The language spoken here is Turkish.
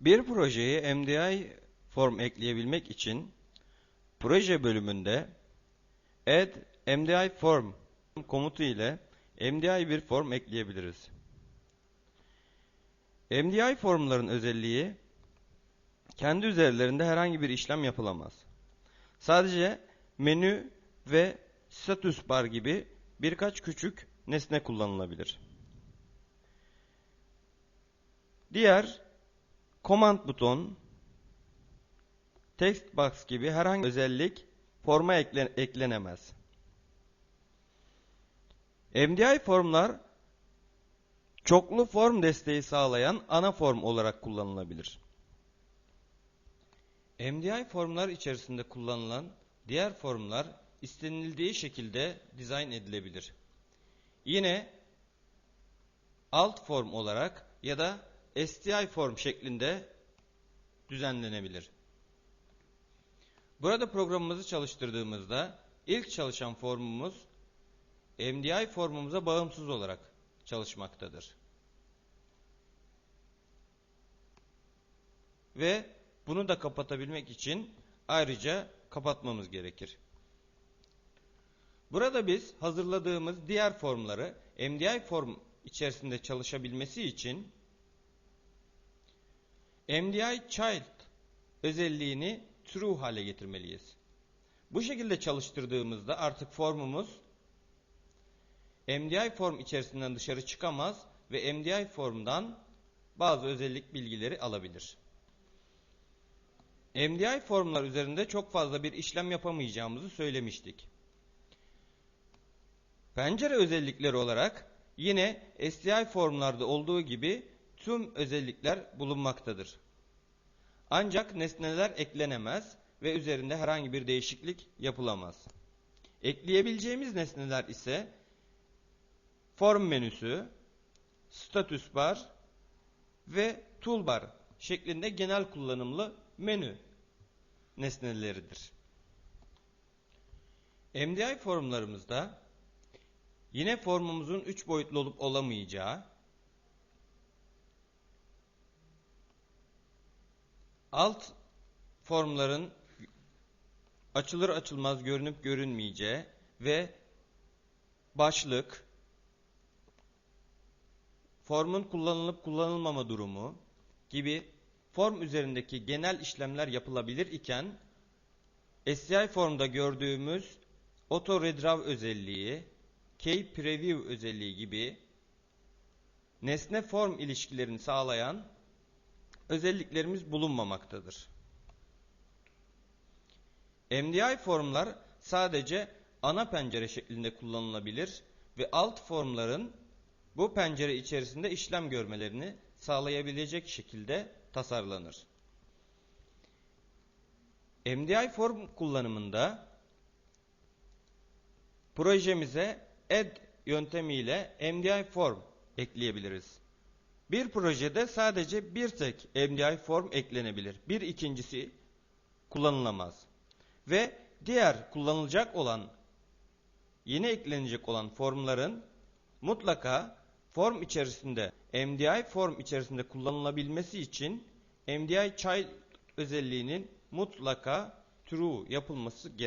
Bir projeye MDI form ekleyebilmek için proje bölümünde add MDI form komutu ile MDI bir form ekleyebiliriz. MDI formların özelliği kendi üzerlerinde herhangi bir işlem yapılamaz. Sadece menü ve status bar gibi birkaç küçük nesne kullanılabilir. Diğer command buton, text box gibi herhangi bir özellik forma eklen eklenemez. MDI formlar çoklu form desteği sağlayan ana form olarak kullanılabilir. MDI formlar içerisinde kullanılan diğer formlar istenildiği şekilde dizayn edilebilir. Yine alt form olarak ya da STI form şeklinde düzenlenebilir. Burada programımızı çalıştırdığımızda ilk çalışan formumuz MDI formumuza bağımsız olarak çalışmaktadır. Ve bunu da kapatabilmek için ayrıca kapatmamız gerekir. Burada biz hazırladığımız diğer formları MDI form içerisinde çalışabilmesi için MDI child özelliğini true hale getirmeliyiz. Bu şekilde çalıştırdığımızda artık formumuz MDI form içerisinden dışarı çıkamaz ve MDI formdan bazı özellik bilgileri alabilir. MDI formlar üzerinde çok fazla bir işlem yapamayacağımızı söylemiştik. Pencere özellikleri olarak yine STI formlarda olduğu gibi tüm özellikler bulunmaktadır. Ancak nesneler eklenemez ve üzerinde herhangi bir değişiklik yapılamaz. Ekleyebileceğimiz nesneler ise form menüsü, status bar ve toolbar şeklinde genel kullanımlı menü nesneleridir. MDI formlarımızda yine formumuzun 3 boyutlu olup olamayacağı, alt formların açılır açılmaz görünüp görünmeyeceği ve başlık, formun kullanılıp kullanılmama durumu gibi form üzerindeki genel işlemler yapılabilir iken SCI formda gördüğümüz Auto Redraw özelliği, Key Preview özelliği gibi nesne form ilişkilerini sağlayan özelliklerimiz bulunmamaktadır. MDI formlar sadece ana pencere şeklinde kullanılabilir ve alt formların bu pencere içerisinde işlem görmelerini sağlayabilecek şekilde tasarlanır. MDI form kullanımında projemize add yöntemiyle MDI form ekleyebiliriz. Bir projede sadece bir tek MDI form eklenebilir. Bir ikincisi kullanılamaz. Ve diğer kullanılacak olan, yeni eklenecek olan formların mutlaka form içerisinde, MDI form içerisinde kullanılabilmesi için MDI child özelliğinin mutlaka true yapılması gerek.